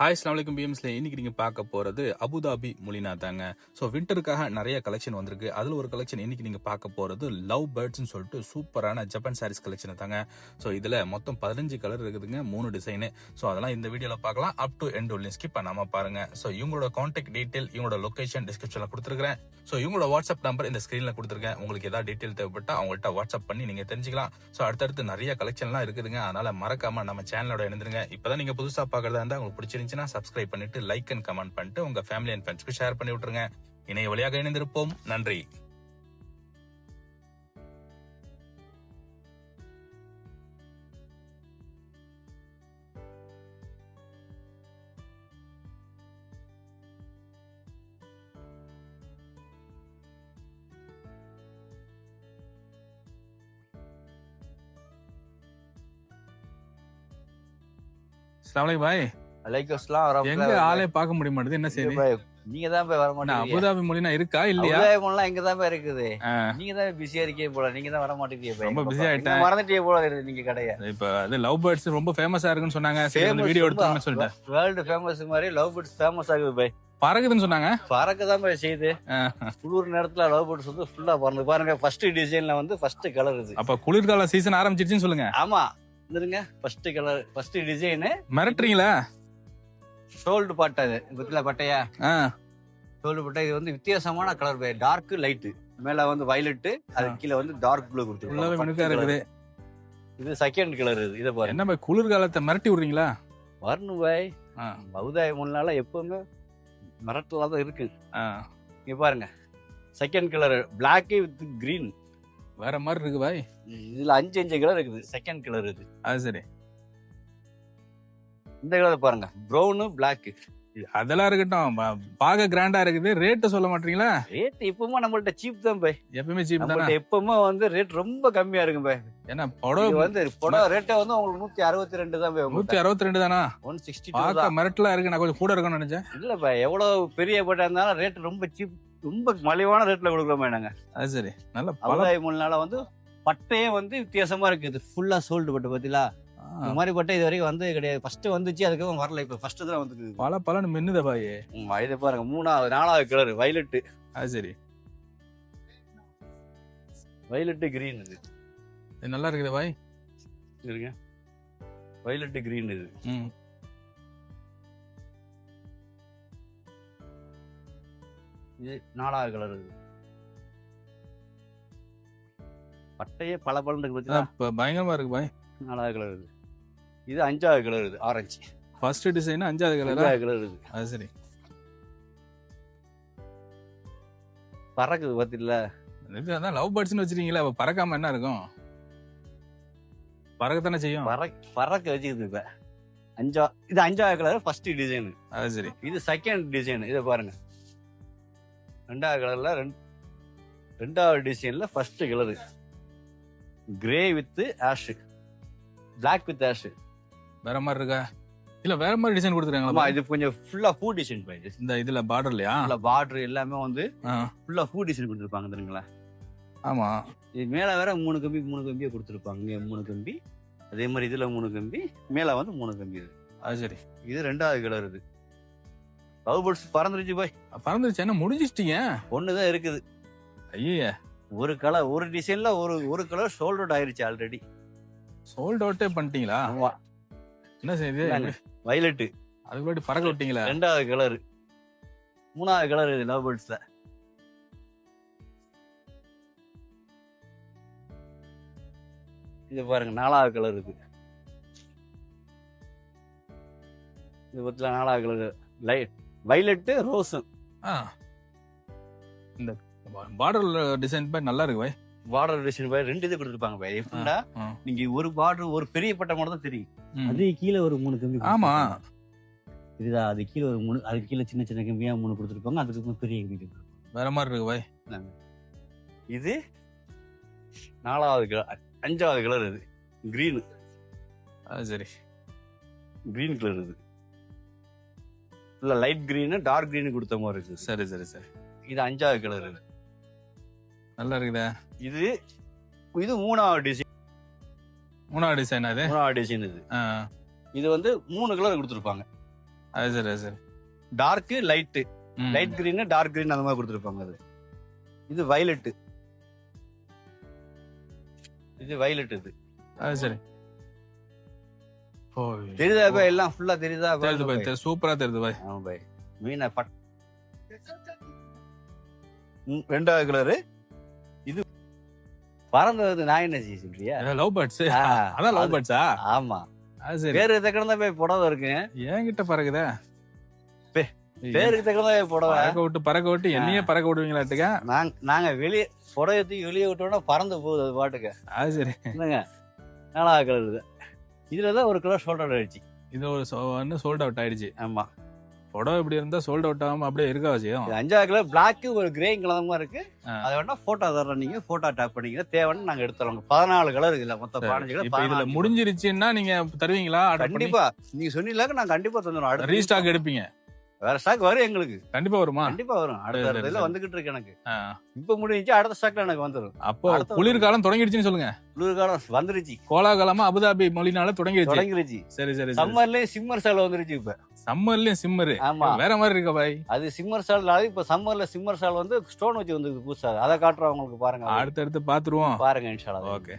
Hi அஸ்லாமலைக்கும் பிஎம்ஸ்ல இன்னைக்கு நீங்க பார்க்க போறது அபுதாபி முலினா தாங்க. ஸோ விண்டருக்காக நிறைய கலெக்ஷன் வந்திருக்கு. அதுல ஒரு கலெக்ஷன் இன்னைக்கு நீங்க பார்க்க போறது லவ் பேர்ட்ஸ்னு சொல்லிட்டு சூப்பரான ஜப்பான் சாரீஸ் கலெக்ஷன் தாங்க. ஸோ இதுல மொத்தம் பதினஞ்சு கலர் இருக்குதுங்க மூணு டிசைனு ஸோ அதெல்லாம் இந்த வீடியோல பார்க்கலாம். அப் டு எண்ட் உள்ள ஸ்கிப் பண்ணாம பாருங்க. ஸோ இவங்களோட கான்டாக்ட் டீடைல் இவங்களோட லொகேஷன் டிஸ்கிரிப்ஷன்ல கொடுத்துருக்கேன் ஸோ இவங்களோட வாட்ஸ்அப் நம்பர் இந்த ஸ்கிரீன்ல கொடுத்துருக்கேன். உங்களுக்கு ஏதாவது டீடைல் தேவைப்பட்டா அவங்கள்ட்ட வாட்ஸ்அப் பண்ணி நீங்க தெரிஞ்சுக்கலாம். ஸோ அடுத்தடுத்து நிறைய கலெக்ஷன்லாம் இருக்குதுங்க. அதனால மறக்காம நம்ம சேனலோட இணைந்துருங்க. இப்பதான் நீங்க புதுசா பாக்குறதா இருந்தா உங்களுக்கு பிடிச்சிருந்துச்சுன்னா சப்ஸ்கிரைப் பண்ணிட்டு லைக் அண்ட் கமெண்ட் பண்ணிட்டு உங்க ஃபேமிலி அண்ட் ஃப்ரெண்ட்ஸ்க்கு ஷேர் பண்ணி விட்டுருங்க. இணைய வழியாக இணைந்திருப்போம். நன்றி. அஸ்ஸலாமு அலைக்கும் பாய் அஸ்ஸலாம் எங்க ஆளே பார்க்க முடிய மாட்டேது. என்ன செய்தி? நீங்க தான் போய் வர மாட்டேங்கிறீங்க அபுதாபி மொழினா இருக்கா? இல்லையா? அபுதாபி இங்க தான் போய் இருக்குது. நீங்க தான் பிஸியா இருக்கீங்க போல. நீங்க தான் வர மாட்டேங்கிறீங்க போய். ரொம்ப எங்க busy பா- ஆயிட்டேன். மறந்துட்டீங்க போல இருக்கு நீங்க கடைய. இப்ப அது லவ் பேர்ட்ஸ் ரொம்ப ஃபேமஸா இருக்குன்னு சொன்னாங்க. சரி வீடியோ எடுத்துக்கோங்க சொல்லிட்டேன். வேர்ல்டு ஃபேமஸ் மாதிரி லவ் பேர்ட்ஸ் ஃபேமஸ் ஆகுது பை பறக்குதுன்னு சொன்னாங்க. பறக்க தான் போய் செய்யுது. குளிர் நேரத்துல லவ் பேர்ட்ஸ் வந்து ஃபுல்லா பறந்து பாருங்க ஃபர்ஸ்ட் டிசைன்ல வந்து ஃபர்ஸ்ட் கலர் இது. அப்ப குளிர்கால சீசன் ஆரம்பிச்சிருச்சுன்னு சொல்லுங்க. ஆமா. இருங்க ஃபர்ஸ்ட் கலர் ஃபர்ஸ்ட் டிசைன் மிரட்டுறீங்களா? ஷோல்டு பாட்டை இது இதுல பட்டையா? ஷோல்டு பட்டை இது வந்து வித்தியாசமான கலர் பை டார்க் லைட் மேல வந்து வயலட் அது கீழே வந்து டார்க் ப்ளூ கொடுத்துருக்காங்க இது செகண்ட் கலர் இது. இதை பாருங்க என்ன பாய் குளிர்காலத்தை மிரட்டி விடுறீங்களா? வரணும் பாய். ஆ, பௌதாய முன்னால எப்பவுமே மிரட்டலா தான் இருக்கு இங்க பாருங்க. Second colour Black with green வேற மாதிரி இருக்கு பாய். இதுல அஞ்சு அஞ்சு கலர் இருக்குது. செகண்ட் கலர் இது. அது சரி. இந்த கலர் பாருங்க. Brown Black. அதெல்லாம் இருக்கட்டும். பா- பார்க்க கிராண்டா இருக்குது. ரேட்டு சொல்ல மாட்டீங்களா? ரேட் இப்பவுமே நம்மள்ட்ட சீப் தான் பாய் எப்பவுமே சீப் தானே? எப்பவுமே வந்து ரேட் ரொம்ப கம்மியா இருக்கு பாய் ஏன்னா புடவை வந்து புடவை ரேட்டே வந்து உங்களுக்கு நூத்தி அறுபத்தி ரெண்டு தான் நூத்தி அறுபத்தி ரெண்டு தானா? ஒன் சிக்ஸ்டி பார்க்க மிரட்டலா இருக்கு. நான் கொஞ்சம் கூட இருக்கும்னு நினைச்சேன். இல்ல பாய் எவ்வளவு பெரிய பட்டா இருந்தாலும் ரேட் ரொம்ப சீப் ரொம்ப மலிவான ரேட்ல கொடுக்குறோம் நாங்க. அது சரி. நல்ல பல அவுதாய முன்னால வந்து பட்டையே வந்து வித்தியாசமா இருக்குது. ஃபுல்லா சோல்டு பட்டு பாத்தீங்களா? இந்த மாதிரி பட்டை இது வரைக்கும் வந்தது கிடையாது. ஃபர்ஸ்ட் வந்துச்சு அதுக்கப்புறம் வரல. இப்ப ஃபர்ஸ்ட் தான் வந்துருக்கு பல பலன்னு மின்னுத பாய். இது பாருங்க. மூணாவது நாலாவது கலர் வயலட் அது சரி. வயலட் கிரீன் இது. இது நல்லா இருக்குது பாய். இருங்க. வயலட் கிரீன் இது. ம். இது நாலாவது கலர் இது. பட்டையே பல பலன் இருக்கு இப்ப பயங்கரமா இருக்கு பாய். நாலாவது கலர் இது. இது அஞ்சாவது கலர் இது ஆரஞ்சு ஃபர்ஸ்ட் டிசைன் அஞ்சாவது கலரா அஞ்சாவது கலர் இது. அது சரி. பறக்குது பாத்தீங்களா? இது அதான் லவ் பேர்ட்ஸ்னு வச்சிருக்கீங்களா அப்ப பறக்காம என்ன இருக்கும்? பறக்கத்தானே செய்யும்? பறக்க பறக்க வச்சுக்குது இப்ப. அஞ்சா இது அஞ்சாவது கலர் ஃபர்ஸ்ட் டிசைன் அது சரி. இது செகண்ட் டிசைன் இதை பாருங்க. ரெண்டாவது கலர்ல ரெண்டு ரெண்டாவது டிசைன்ல first colour grey with ash Black with ash வேற மாதிரி இருக்கா? இல்ல வேற மாதிரி டிசைன் கொடுத்துருக்காங்களா இது கொஞ்சம் ஃபுல்லா பூ டிசைன் பாய் இந்த இதுல பார்டர்லயா ஃபுல்லா பார்டர் எல்லாமே வந்து ஃபுல்லா பூ டிசைன் கொடுத்துருப்பாங்க தெரியுங்களா? ஆமா. இது மேல வேற மூணு கம்பி மூணு கம்பியை கொடுத்துருப்பாங்க. இங்க மூணு கம்பி அதே மாதிரி இதுல மூணு கம்பி மேல வந்து மூணு கம்பி இது அது சரி. இது ரெண்டாவது கலர் இது. லவ் பேர்ட்ஸ் பறந்துருச்சு பாய். பறந்துருச்சு. என்ன முடிஞ்சிச்சிட்டீங்க? ஒண்ணுதான் இருக்குது. ஐயே ஒரு கலர் ஒரு டிசைன்ல ஒரு ஒரு கலர் சோல்ட் ஆயிருச்சு ஆல்ரெடி சோல்ட் அவுட்டே பண்ணிட்டீங்களா? ஆமா. என்ன செய்யுது இந்தாங்க. வயலட் அதுக்கு முன்னாடி பறக்க விட்டீங்களா? ரெண்டாவது கலர் மூணாவது கலர் இது லவ் பேர்ட்ஸ்ல இது பாருங்க நாலாவது கலர் இது இது பத்தில நாலாவது கலர் லைட் வைலட்டு ரோஸும் ஆ. இந்த பார்டர் டிசைன் பாய் நல்லா இருக்கு பாய் பார்டர் டிசைன் பாய் ரெண்டு இது கொடுத்துருப்பாங்க பாய் எப்படின்னா. நீங்க ஒரு பார்டர் ஒரு பெரிய பட்டை மட்டும் தான் தெரியும். அது கீழே ஒரு மூணு கம்பி ஆமா. கொடுத்திருப்பாங்க. இதுதா அது கீழே ஒரு மூணு அது கீழே சின்ன சின்ன கம்பியா மூணு கொடுத்துருப்பாங்க. அதுக்கு பெரிய கம்பி. வேற மாதிரி இருக்கு பாய். இது நாலாவது கலர் அஞ்சாவது கலர் இது. கிரீன் அது சரி. கிரீன் கலர் இது. இல்ல லைட் கிரீன் டார்க் கிரீன் கொடுத்த மாதிரி இருக்குது. சரி சரி சரி. இது அஞ்சாவது கலர் இது. நல்லா இருக்குதே இது இது மூணாவது டிசைன் மூணாவது டிசைன் அது மூணாவது டிசைன் இது. ஆ, இது வந்து மூணு கலர் கொடுத்துருப்பாங்க. அது சரி அது சரி. டார்க் லைட் ம். லைட் கிரீன் டார்க் கிரீன் அந்த மாதிரி கொடுத்துருப்பாங்க அது. இது வயலட் இது வயலட் இது. அது சரி. தெரியுதா பாய்? எல்லாம் ஃபுல்லா தெரியுதா? தெரியுது பாய் தெரியுது. சூப்பரா தெரியுது பாய். ஆமா பாய். மீனை பட் ரெண்டாவது கலரு பறந்தது நான் என்ன செய்ய சொல்றியா? லவ் பேர்ட்ஸ் அதான் லவ் பேர்ட்ஸா ஆமா. பேருக்கு தக்கன போய் புடவை இருக்கு. என்கிட்ட பறக்குதே? பே- பேருக்கு தக்கன புடவை. பறக்க விட்டு பறக்க விட்டு என்னையே பறக்க விடுவீங்களாட்டுக்க? நாங்க நாங்க வெளியே புடவை தூக்கி வெளியே விட்டோம்னா பறந்து போகுது அது பாட்டுக்கு. அது சரி. என்னங்க? நாலாவது கலர் இது இதுல தான் ஒரு கிலோ ஷோல்டர் ஆயிடுச்சு. இது ஒரு சோல்ட் அவுட் ஆயிடுச்சு. ஆமா. புடவை இப்படி இருந்தா சோல்ட் அவுட் ஆகாம அப்படியே இருக்க இது அஞ்சாவது கிலோ பிளாக் ஒரு கிரே கலர் இருக்கு. அதை வேணா போட்டோ தர்றோம் நீங்க. போட்டோ டாப் பண்ணிக்கிற தேவைன்னு நாங்க எடுத்துறோம். பதினாலு கலர் இதுல மொத்தம் பதினஞ்சு கலர் இதுல முடிஞ்சிருச்சுன்னா நீங்க தருவீங்களா? கண்டிப்பா. நீங்க சொன்னீங்களாக்க நான் கண்டிப்பா தந்துடும் ரீஸ்டாக் எடுப்பீங்க. வேற ஸ்டாக் வரும் எங்களுக்கு. கண்டிப்பா வருமா? கண்டிப்பா வரும். அடுத்த சரி. வந்துகிட்டு இருக்கு எனக்கு. இப்ப முடிஞ்சு அடுத்த ஸ்டாக்ல எனக்கு வந்துடும் அப்போ அடுத்த- குளிர்காலம் தொடங்கிடுச்சுன்னு சொல்லுங்க. குளிர்காலம் வந்துருச்சு. கோலாகாலமா அபுதாபி மொழினால தொடங்கிடுச்சு. தொடங்கிருச்சு. சரி சரி சம்மர்லயும் சிம்மர் சால் வந்துருச்சு இப்ப. சம்மர்லயும் சிம்மரு ஆமா. வேற மாதிரி இருக்க பாய்? அது சிம்மர் சால் இப்ப சம்மர்ல சிம்மர் சால் வந்து ஸ்டோன் வச்சு வந்து புதுசா. அதை காட்டுறோம் உங்களுக்கு பாருங்க. அடுத்தடுத்து பாத்துருவோம். பாருங்க இன்ஷால்லா ஓகே